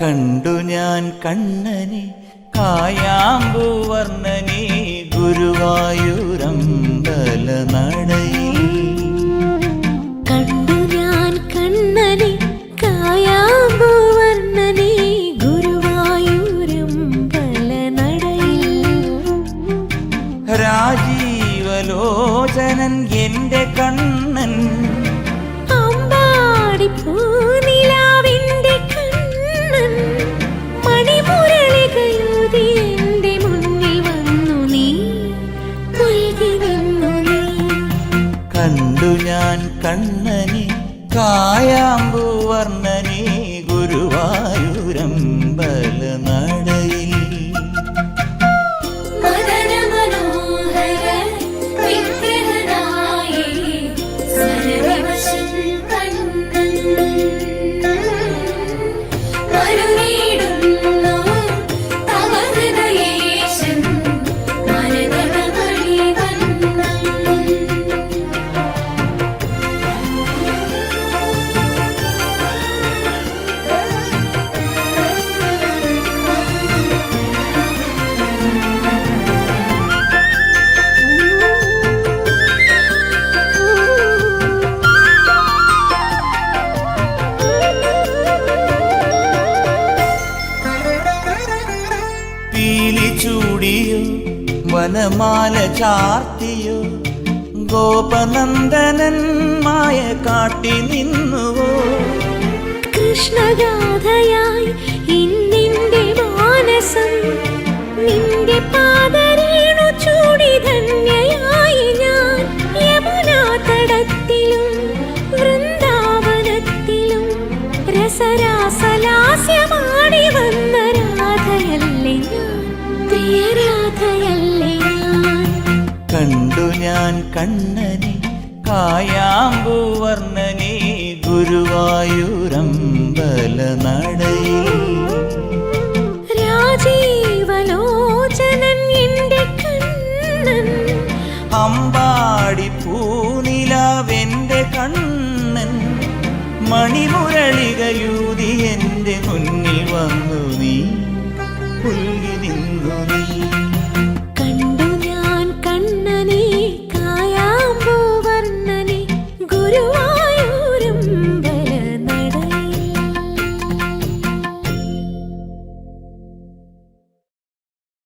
കണ്ടു ഞാൻ കണ്ണനെ കായാമ്പൂവർണനെ ഗുരുവായൂരമ്പല നടയിൽ. കണ്ടു ഞാൻ കണ്ണനെ കായാമ്പൂവർണനെ ഗുരുവായൂരമ്പല നടയിൽ. രാജീവലോചനൻ എന്റെ കണ്ണൻ കണ്ടു ഞാൻ കണ്ണനെ കായാമ്പൂവർണനെ വനമാല ചാർത്തിയോ? ഗോപനന്ദനൻ മായ കാട്ടി നിന്നുവോ? കൃഷ്ണഗാഥയായി കണ്ടു ഞാൻ കണ്ണനെ കായാമ്പൂവർണനെ ഗുരുവായൂരമ്പല നടയിൽ. രാജീവലോചനൻ എന്റെ കണ്ണൻ. അമ്പാടി പൂനിലാവെന്റെ കണ്ണൻ. മണിമുരളികയൂതി എന്റെ മുന്നിൽ വന്നു നീ പുല്ലി നിന്നു നീ.